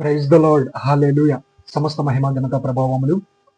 Praise the lord hallelujah సమస్త మహిమ ఘనత ప్రభావములు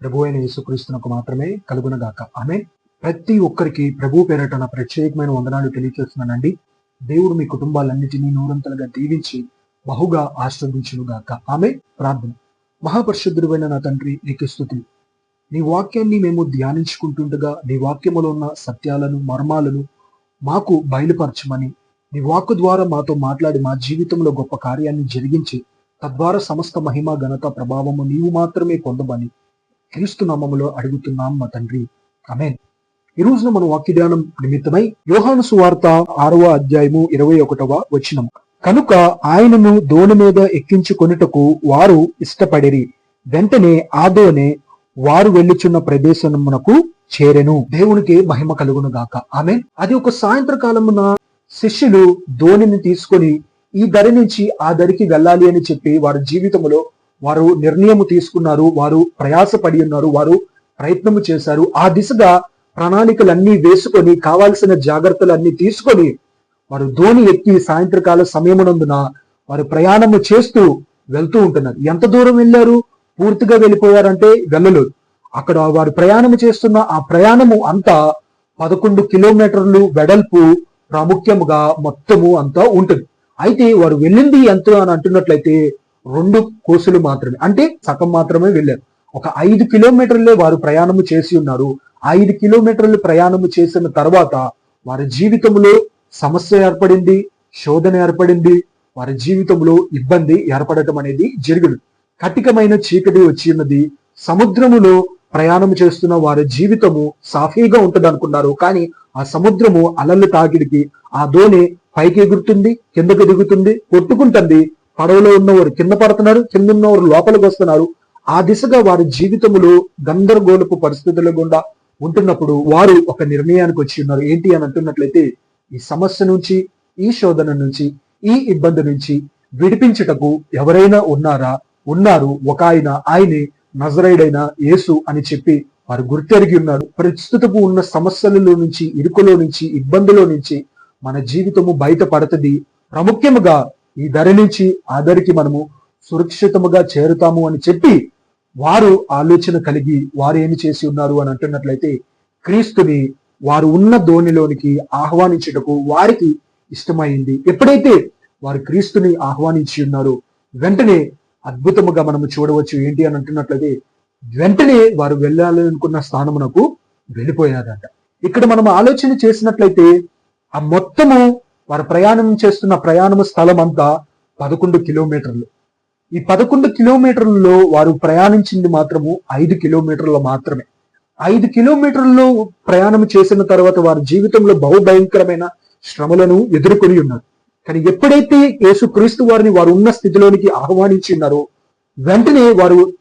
ప్రభు అయిన యేసుక్రీస్తునకు మాత్రమే కలుగునగాక. ఆమె ప్రతి ఒక్కరికి ప్రభు పేరట నా ప్రత్యేకమైన వందనాలు తెలియజేస్తున్నానండి దేవుడు మీ కుటుంబాలన్నిటినీ నూరంతలుగా దీవించి బహుగా ఆశ్రదించునుగాక ఆమె ప్రార్థన. మహాపరిశుద్ధుడైన నా తండ్రి నీకు స్థుతి నీ వాక్యాన్ని మేము ధ్యానించుకుంటుండగా నీ వాక్యములో ఉన్న సత్యాలను మర్మాలను మాకు బయలుపరచమని నీ వాక్కు ద్వారా మాతో మాట్లాడి మా జీవితంలో గొప్ప కార్యాన్ని జరిగించి తద్వారా సమస్త మహిమ ఘనత ప్రభావము నీవు మాత్రమే పొందమని క్రీస్తు నామములో అడుగుతున్నాం మా తండ్రి. అమేన్ ఈ రోజున మన వాక్యధ్యానం నిమిత్తమై యోహాను సువార్త ఆరవ అధ్యాయము ఇరవై ఒకటవ వచనం. కనుక ఆయనను దోణి మీద ఎక్కించుకొనుటకు వారు ఇష్టపడిరి. వెంటనే ఆ దోణి వారు వెళ్ళుచున్న ప్రదేశమునకు చేరెను. దేవునికి మహిమ కలుగును గాక. ఆమె అది ఒక సాయంత్రకాలమున శిష్యులు దోణిని తీసుకొని ఈ దరి నుంచి ఆ దరికి వెళ్ళాలి అని చెప్పి వారి జీవితంలో వారు నిర్ణయము తీసుకున్నారు వారు ప్రయాసపడి ఉన్నారు వారు ప్రయత్నము చేశారు. ఆ దిశగా ప్రణాళికలన్నీ వేసుకొని కావాల్సిన జాగ్రత్తలన్నీ తీసుకొని వారు ధోని ఎక్కి సాయంత్రకాల సమయమునందున వారు ప్రయాణము చేస్తూ వెళ్తూ ఉంటున్నారు. ఎంత దూరం వెళ్ళారు? పూర్తిగా వెళ్ళిపోయారంటే వెళ్ళలేదు. అక్కడ వారు ప్రయాణము చేస్తున్న ఆ ప్రయాణము అంతా పదకొండు కిలోమీటర్లు వెడల్పు ప్రాముఖ్యముగా మొత్తము అంతా ఉంటుంది. అయితే వారు వెళ్ళింది ఎంత అని అంటున్నట్లయితే రెండు కోసులు మాత్రమే. అంటే సగం మాత్రమే వెళ్ళారు. ఒక ఐదు కిలోమీటర్లే వారు ప్రయాణము చేసి ఉన్నారు. ఐదు కిలోమీటర్లు ప్రయాణము చేసిన తర్వాత వారి జీవితంలో సమస్య ఏర్పడింది శోధన ఏర్పడింది వారి జీవితంలో ఇబ్బంది ఏర్పడటం అనేది జరిగింది. కటికమైన చీకటి వచ్చి ఉన్నది. సముద్రములో ప్రయాణం చేస్తున్న వారి జీవితము సాఫీగా ఉంటుంది అనుకున్నారు కానీ ఆ సముద్రము అలలు తాకిడికి ఆ దోణి పైకి ఎగురుతుంది కిందకు దిగుతుంది కొట్టుకుంటుంది. పడవలో ఉన్నవారు కింద పడుతున్నారు కింద ఉన్నవారు లోపలికి వస్తున్నారు. ఆ దిశగా వారి జీవితములో గందరగోళపు పరిస్థితుల గుండా ఉంటున్నప్పుడు వారు ఒక నిర్ణయానికి వచ్చి ఉన్నారు. ఏంటి అని అంటున్నట్లయితే ఈ సమస్య నుంచి ఈ శోధన నుంచి ఈ ఇబ్బంది నుంచి విడిపించుటకు ఎవరైనా ఉన్నారా? ఉన్నారు. ఒక ఆయన ఆయనే నజరైడైన యేసు అని చెప్పి వారు గుర్తెరిగి ఉన్నారు. ప్రస్తుతపు ఉన్న సమస్యలలో నుంచి ఇరుకులో నుంచి ఇబ్బందులో నుంచి మన జీవితము బయటపడుతుంది. ప్రాముఖ్యముగా ఈ ధర నుంచి ఆ ధరికి మనము సురక్షితముగా చేరుతాము అని చెప్పి వారు ఆలోచన కలిగి వారు ఏమి చేసి ఉన్నారు అని అంటున్నట్లయితే క్రీస్తుని వారు ఉన్న ధోనిలోనికి ఆహ్వానించుటకు వారికి ఇష్టమైంది. ఎప్పుడైతే వారు క్రీస్తుని ఆహ్వానించి ఉన్నారో వెంటనే అద్భుతముగా మనము చూడవచ్చు ఏంటి అని అంటున్నట్లయితే వెంటనే వారు వెళ్ళాలనుకున్న స్థానమునకు వెళ్ళిపోయారంట. ఇక్కడ మనం ఆలోచన చేసినట్లయితే ఆ మొత్తము వారు ప్రయాణం చేస్తున్న ప్రయాణము స్థలం అంతా పదకొండు కిలోమీటర్లు. ఈ పదకొండు కిలోమీటర్లలో వారు ప్రయాణించింది మాత్రము ఐదు కిలోమీటర్లు మాత్రమే. ఐదు కిలోమీటర్లు ప్రయాణం చేసిన తర్వాత వారి జీవితంలో బహు భయంకరమైన శ్రమలను ఎదుర్కొని ఉన్నారు. కానీ ఎప్పుడైతే యేసుక్రీస్తు వారిని వారు ఉన్న స్థితిలోనికి ఆహ్వానించి ఉన్నారో వెంటనే వారు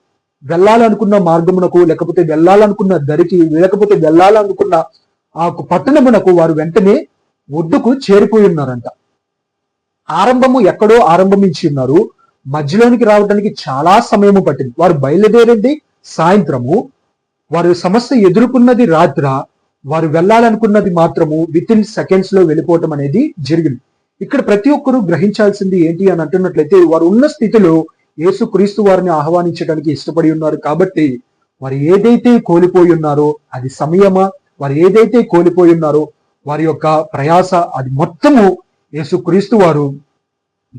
వెళ్ళాలనుకున్న మార్గమునకు లేకపోతే వెళ్ళాలనుకున్న దరికి లేకపోతే వెళ్ళాలనుకున్న ఆ పట్టణమునకు వారు వెంటనే ఒడ్డుకు చేరిపోయి ఉన్నారంట. ఆరంభము ఎక్కడో ఆరంభించి ఉన్నారు. మధ్యలోనికి రావడానికి చాలా సమయము పట్టింది. వారు బయలుదేరింది సాయంత్రము. వారు సమస్య ఎదుర్కొన్నది రాత్ర. వారు వెళ్ళాలనుకున్నది మాత్రము విత్ ఇన్ సెకండ్స్లో వెళ్ళిపోవటం అనేది జరిగింది. ఇక్కడ ప్రతి ఒక్కరూ గ్రహించాల్సింది ఏంటి అని అంటున్నట్లయితే వారు ఉన్న స్థితిలో యేసు క్రీస్తు వారిని ఆహ్వానించడానికి ఇష్టపడి ఉన్నారు కాబట్టి వారు ఏదైతే కోల్పోయి ఉన్నారో అది సమయమా? వారు ఏదైతే కోల్పోయి ఉన్నారో వారి యొక్క ప్రయాస అది మొత్తము యేసు క్రీస్తు వారు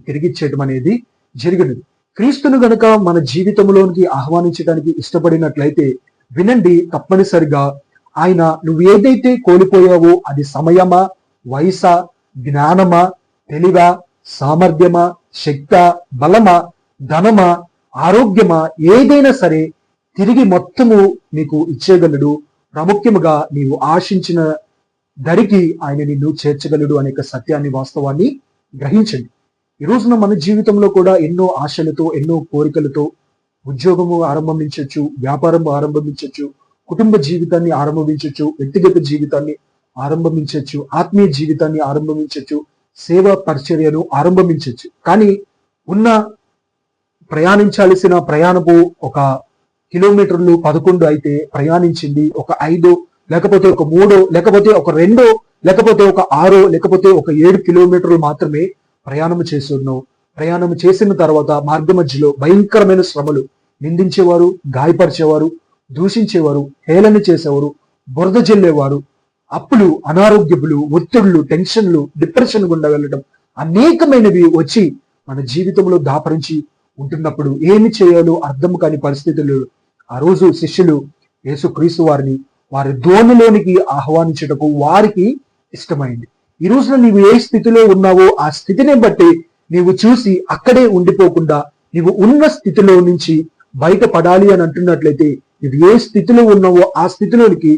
తిరిగిచ్చేయటం అనేది జరిగినది. క్రీస్తును గనక మన జీవితంలోనికి ఆహ్వానించడానికి ఇష్టపడినట్లయితే వినండి తప్పనిసరిగా ఆయన నువ్వు ఏదైతే కోల్పోయావో అది సమయమా? వయసా? జ్ఞానమా? తెలివా సామర్థ్యమా శక్త బలమా ధనమా ఆరోగ్యమా ఏదైనా సరే తిరిగి మొత్తము నీకు ఇచ్చేయగలడు. ప్రాముఖ్యముగా నీవు ఆశించిన ధరికి ఆయన నిన్ను చేర్చగలడు అనే సత్యాన్ని వాస్తవాన్ని గ్రహించండి. ఈ రోజున మన జీవితంలో కూడా ఎన్నో ఆశలతో ఎన్నో కోరికలతో ఉద్యోగము ఆరంభించవచ్చు వ్యాపారం ఆరంభించవచ్చు కుటుంబ జీవితాన్ని ఆరంభించవచ్చు వ్యక్తిగత జీవితాన్ని ఆరంభించవచ్చు ఆత్మీయ జీవితాన్ని ఆరంభించవచ్చు సేవా పరిచర్యను ఆరంభించవచ్చు కానీ ఉన్న ప్రయాణించాల్సిన ప్రయాణపు ఒక కిలోమీటర్లు పదకొండు అయితే ప్రయాణించింది ఒక ఐదు లేకపోతే ఒక మూడో లేకపోతే ఒక రెండో లేకపోతే ఒక ఆరో లేకపోతే ఒక ఏడు కిలోమీటర్లు మాత్రమే ప్రయాణం చేస్తున్నావు ప్రయాణం చేసిన తర్వాత మార్గ మధ్యలో భయంకరమైన శ్రమలు నిందించేవారు గాయపరిచేవారు దూషించేవారు హేళన చేసేవారు బురద జల్లేవారు అప్పులు అనారోగ్యములు ఒత్తిళ్ళు టెన్షన్లు డిప్రెషన్ గుండా వెళ్ళడం అనేకమైనవి వచ్చి మన జీవితంలో దాపరించి ఉంటున్నప్పుడు ఏమి చేయాలో అర్థం కాని పరిస్థితులు ఆ రోజు శిష్యులు యేసుక్రీస్తు వారిని వారి ధోనిలోనికి ఆహ్వానించుటకు వారికి ఇష్టమైంది. ఈ రోజున నీవు ఏ స్థితిలో ఉన్నావో ఆ స్థితిని బట్టి నీవు చూసి అక్కడే ఉండిపోకుండా నీవు ఉన్న స్థితిలో నుంచి బయటపడాలి అని అంటున్నట్లయితే నువ్వు ఏ స్థితిలో ఉన్నావో ఆ స్థితిలోనికి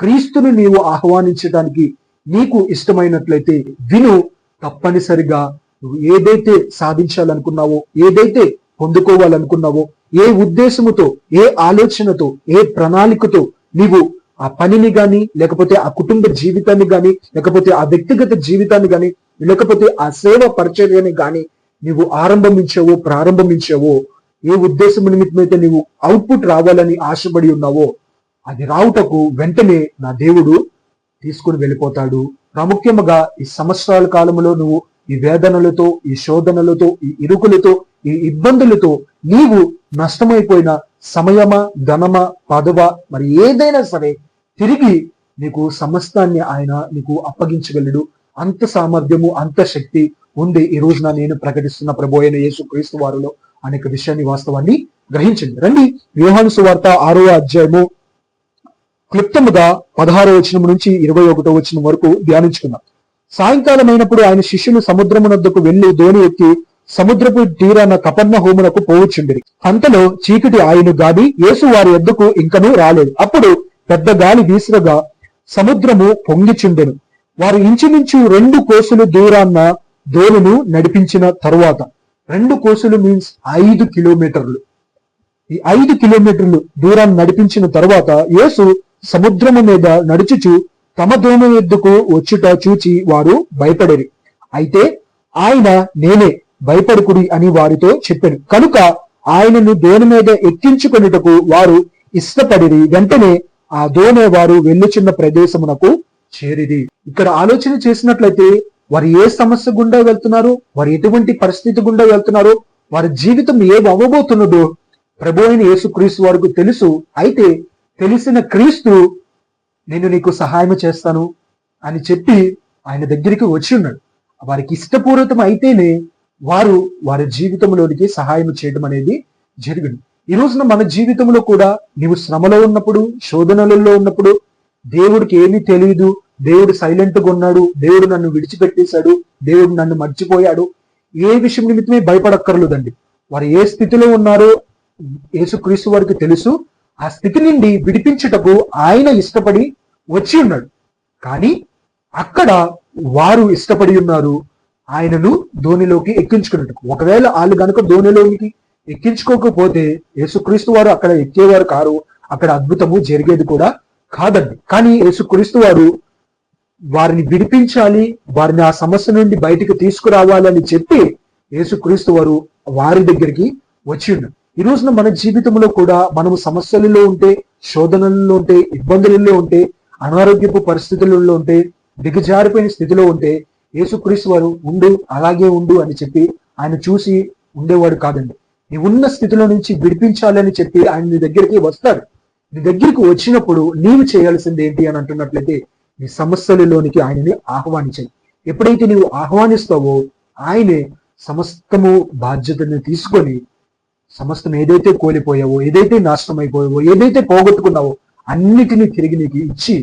క్రీస్తుని నీవు ఆహ్వానించడానికి నీకు ఇష్టమైనట్లయితే విను తప్పనిసరిగా నువ్వు ఏదైతే సాధించాలనుకున్నావో ఏదైతే పొందుకోవాలనుకున్నావో ఏ ఉద్దేశముతో ఏ ఆలోచనతో ఏ ప్రణాళికతో నీవు ఆ పనిని గాని లేకపోతే ఆ కుటుంబ జీవితాన్ని గాని లేకపోతే ఆ వ్యక్తిగత జీవితాన్ని గాని లేకపోతే ఆ సేవ పరిచర్యని గాని నీవు ఆరంభించావో ప్రారంభించావో ఏ ఉద్దేశం నిమిత్తమైతే నీవు అవుట్పుట్ రావాలని ఆశపడి ఉన్నావో అది రావుటకు వెంటనే నా దేవుడు తీసుకుని వెళ్ళిపోతాడు. ప్రాముఖ్యముగా ఈ సంవత్సరాల కాలంలో నువ్వు ఈ వేదనలతో ఈ శోధనలతో ఈ ఇరుకులతో ఈ ఇబ్బందులతో నీవు నష్టమైపోయిన సమయమా ధనమా పదవ మరి ఏదైనా సరే తిరిగి నీకు సమస్తాన్ని ఆయన నీకు అప్పగించగలడు. అంత సామర్థ్యము అంత శక్తి ఉంది ఈ రోజున నేను ప్రకటిస్తున్న ప్రభు అయిన యేసు క్రీస్తు వారిలో అనేక విషయాన్ని వాస్తవాన్ని గ్రహించండి. రండి వ్యూహాను సువార్త ఆరో అధ్యాయము క్లుప్తముగా పదహారో వచనం నుంచి ఇరవై ఒకటో వచనం వరకు ధ్యానించుకున్నాం సాయంకాలం అయినప్పుడు ఆయన శిష్యులు సముద్రమునద్దకు వెళ్ళి ధోని ఎక్కి సముద్రపు తీరాన కపర్ణ హోమునకు పోవచ్చుండిరి. అంతలో చీకటి ఆయన గాడి యేసు వారి ఎద్దుకు ఇంకనూ రాలేదు. అప్పుడు పెద్ద గాలి వీసరగా సముద్రము పొంగిచుండెను. వారు ఇంచుమించు రెండు కోసులు దూరాన్న దోణిను నడిపించిన తరువాత రెండు కోసులు మీన్స్ ఐదు కిలోమీటర్లు. ఈ ఐదు కిలోమీటర్లు దూరాన్ని నడిపించిన తర్వాత యేసు సముద్రము మీద నడుచుచు తమ దోమ ఎద్దుకు వచ్చుట చూచి వారు భయపడేరి. అయితే ఆయన నేనే భయపడుకుడి అని వారితో చెప్పాను. కనుక ఆయనను దోణి మీద ఎక్కించుకొనుటకు వారు ఇష్టపడిరి. వెంటనే ఆ దోణె వారు వెళ్ళుచున్న ప్రదేశమునకు చేరిది ఇక్కడ ఆలోచన చేసినట్లయితే వారు ఏ సమస్య గుండా వెళ్తున్నారు? వారు ఎటువంటి పరిస్థితి గుండా వెళ్తున్నారు? వారి జీవితం ఏం అవ్వబోతున్నదో ప్రభు అయిన యేసుక్రీస్తు వారికి తెలుసు. అయితే తెలిసిన క్రీస్తు నేను నీకు సహాయం చేస్తాను అని చెప్పి ఆయన దగ్గరికి వచ్చి ఉన్నాడు. వారికి ఇష్టపూర్వకం అయితేనే వారు వారి జీవితంలోనికి సహాయం చేయడం అనేది జరిగింది. ఈ రోజున మన జీవితంలో కూడా నీవు శ్రమలో ఉన్నప్పుడు శోధనలలో ఉన్నప్పుడు దేవుడికి ఏమీ తెలియదు దేవుడు సైలెంట్గా ఉన్నాడు. దేవుడు నన్ను విడిచిపెట్టేశాడు. దేవుడు నన్ను మర్చిపోయాడు. ఏ విషయం నిమిత్తమే భయపడక్కర్లేదండి. వారు ఏ స్థితిలో ఉన్నారో యేసుక్రీస్తు వారికి తెలుసు. ఆ స్థితి నుండి విడిపించుటకు ఆయన ఇష్టపడి వచ్చి ఉన్నాడు. కానీ అక్కడ వారు ఇష్టపడి ఉన్నారు. ఆయనను ధోనిలోకి ఎక్కించుకున్నట్టు ఒకవేళ వాళ్ళు గనుక ధోనిలోనికి ఎక్కించుకోకపోతే యేసుక్రీస్తు వారు అక్కడ ఎక్కేవారు కారు. అక్కడ అద్భుతము జరిగేది కూడా కాదండి. కానీ యేసుక్రీస్తు వారు వారిని విడిపించాలి వారిని ఆ సమస్య నుండి బయటికి తీసుకురావాలని చెప్పి యేసుక్రీస్తు వారు వారి దగ్గరికి వచ్చి ఉన్నారు. ఈ రోజున మన జీవితంలో కూడా మనము సమస్యలలో ఉంటే శోధనల్లో ఉంటే ఇబ్బందులలో ఉంటే అనారోగ్యపు పరిస్థితులలో ఉంటే దిగజారిపోయిన స్థితిలో ఉంటే యేసుక్రీస్తు వారు ఉండు అలాగే ఉండు అని చెప్పి ఆయన చూసి ఉండేవాడు కాదండి. నీ ఉన్న స్థితిలో నుంచి విడిపించాలని చెప్పి ఆయన నీ దగ్గరికి వస్తాడు నీ దగ్గరికి వచ్చినప్పుడు నీవు చేయాల్సింది ఏంటి అని అంటున్నట్లయితే నీ సమస్యలలోనికి ఆయనని ఆహ్వానించాయి ఎప్పుడైతే నీవు ఆహ్వానిస్తావో ఆయనే సమస్తము బాధ్యతని తీసుకొని సమస్తం ఏదైతే కోల్పోయావో ఏదైతే నాశనం అయిపోయావో ఏదైతే పోగొట్టుకున్నావో అన్నిటినీ తిరిగి నీకు ఇచ్చి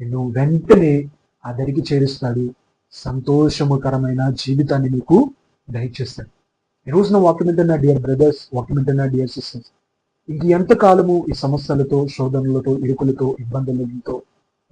నిన్ను వెంటనే ఆ దరికి చేరుస్తాడు. సంతోషముకరమైన జీవితాన్ని నీకు దయచేస్తాడు. ఈ రోజున వాక్యం ఏంటన్నా డియర్ బ్రదర్స్ వాక్యం ఏంటన్నా డియర్ సిస్టర్స్ ఇంక ఎంతకాలము ఈ సమస్యలతో శోధనలతో ఇరుకులతో ఇబ్బందులతో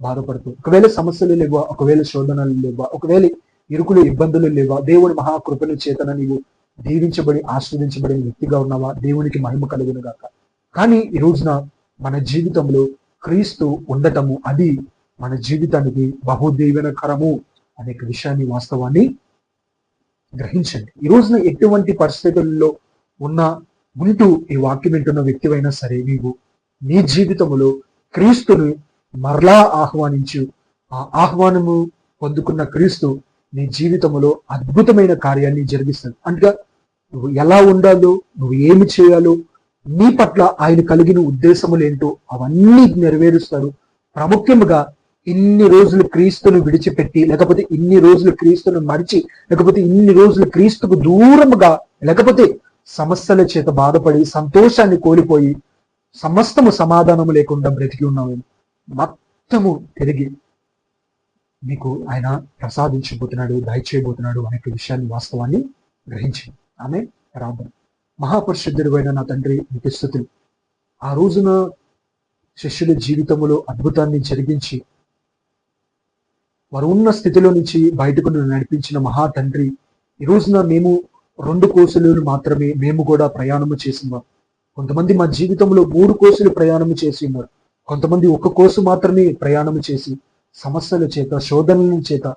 బాధపడుతూ ఒకవేళ సమస్యలు లేవా ఒకవేళ శోధనలు లేవా ఒకవేళ ఇరుకులు ఇబ్బందులు లేవా దేవుడి మహాకృపణ చేతన నీవు దీవించబడి ఆస్వాదించబడిన వ్యక్తిగా ఉన్నావా? దేవునికి మహిమ కలుగును గాక కానీ ఈ రోజున మన జీవితంలో క్రీస్తు ఉండటము అది మన జీవితానికి బహుదీవనకరము అనే విషయాన్ని వాస్తవాన్ని గ్రహించండి. ఈ రోజున ఎటువంటి పరిస్థితుల్లో ఉన్న ఉంటూ ఈ వాక్యం వింటున్న వ్యక్తివైనా సరే నీవు నీ జీవితంలో క్రీస్తును మరలా ఆహ్వానించు. ఆ ఆహ్వానము పొందుకున్న క్రీస్తు నీ జీవితంలో అద్భుతమైన కార్యాన్ని జరిగిస్తాడు అంటే నువ్వు ఎలా ఉండాలో నువ్వు ఏమి చేయాలో నీ పట్ల ఆయన కలిగిన ఉద్దేశములు ఏంటో అవన్నీ నెరవేరుస్తాడు ప్రాముఖ్యముగా ఇన్ని రోజులు క్రీస్తును విడిచిపెట్టి లేకపోతే ఇన్ని రోజులు క్రీస్తును మరిచి లేకపోతే ఇన్ని రోజులు క్రీస్తుకు దూరముగా లేకపోతే సమస్యల చేత బాధపడి సంతోషాన్ని కోల్పోయి సమస్తము సమాధానము లేకుండా బ్రతికి ఉన్నాము మొత్తము తిరిగి మీకు ఆయన ప్రసాదించబోతున్నాడు దయచేయబోతున్నాడు అనే విషయాన్ని వాస్తవాన్ని గ్రహించి. ఆమె ప్రార్థన మహాపరిశుద్ధుడు నా తండ్రి మీకు స్థుతులు ఆ రోజున శిష్యుల జీవితంలో అద్భుతాన్ని జరిగించి వారు ఉన్న స్థితిలో నుంచి బయటకు నడిపించిన మహా తండ్రి ఈ రోజున మేము రెండు కోసులు మాత్రమే మేము కూడా ప్రయాణము చేసినాం కొంతమంది మా జీవితంలో మూడు కోసులు ప్రయాణము చేసి ఉన్నారు. కొంతమంది ఒక కోసు మాత్రమే ప్రయాణము చేసి సమస్యల చేత శోధనల చేత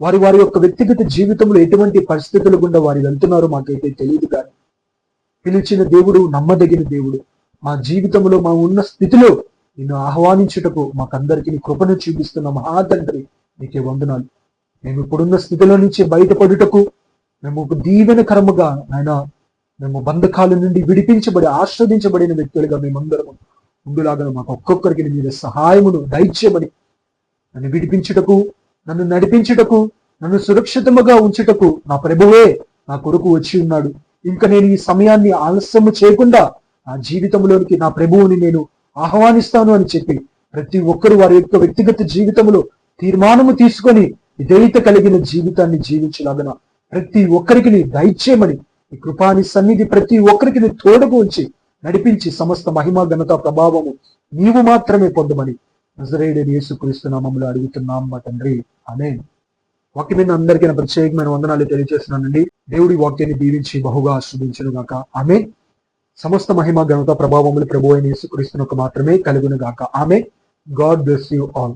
వారి వారి యొక్క వ్యక్తిగత జీవితంలో ఎటువంటి పరిస్థితుల గుండా వారు వెళ్తున్నారో మాకైతే తెలియదు కానీ పిలిచిన దేవుడు నమ్మదగిన దేవుడు మా జీవితంలో మా ఉన్న స్థితిలో నిన్ను ఆహ్వానించుటకు మాకందరికీ కృపను చూపిస్తున్న మహాతండ్రి నీకే వందనాలు. మేము ఇప్పుడున్న స్థితిలో నుంచి బయటపడుటకు మేము ఒక దీవెనకరముగా ఆయన మేము బంధకాల నుండి విడిపించబడి ఆస్వాదించబడిన వ్యక్తులుగా మేమందరము ముందులాగా మాకు ఒక్కొక్కరికి మీద సహాయమును దైత్యమని నన్ను విడిపించుటకు నన్ను నడిపించుటకు నన్ను సురక్షితముగా ఉంచుటకు నా ప్రభువే నా కొరకు వచ్చి ఉన్నాడు. ఇంకా నేను ఈ సమయాన్ని ఆలస్యము చేయకుండా నా జీవితంలోనికి నా ప్రభువుని నేను ఆహ్వానిస్తాను అని చెప్పి ప్రతి ఒక్కరు వారి యొక్క వ్యక్తిగత జీవితంలో తీర్మానము తీసుకొని విధేయత కలిగిన జీవితాన్ని జీవించలాగన ప్రతి ఒక్కరికి నీ దయచేయమని ఈ కృపాని సన్నిధి ప్రతి ఒక్కరికి నీ తోడుకు ఉంచి నడిపించి సమస్త మహిమ ఘనత ప్రభావము నీవు మాత్రమే పొందమని నజరేయుడని యేసుక్రీస్తు నామములు అడుగుతున్నాం మా తండ్రి. అనే వాక్యమైన అందరికీ నా ప్రత్యేకమైన వందనాలు తెలియజేస్తున్నానండి. దేవుడి వాక్యాన్ని దీవించి బహుగా ఆస్వాదించను గాక. ఆమె సమస్త మహిమ ఘనత ప్రభావములు ప్రభు అయిన యేసుక్రీస్తునకు మాత్రమే కలుగును గాక. ఆమె గాడ్ బ్లెస్ యూ ఆల్.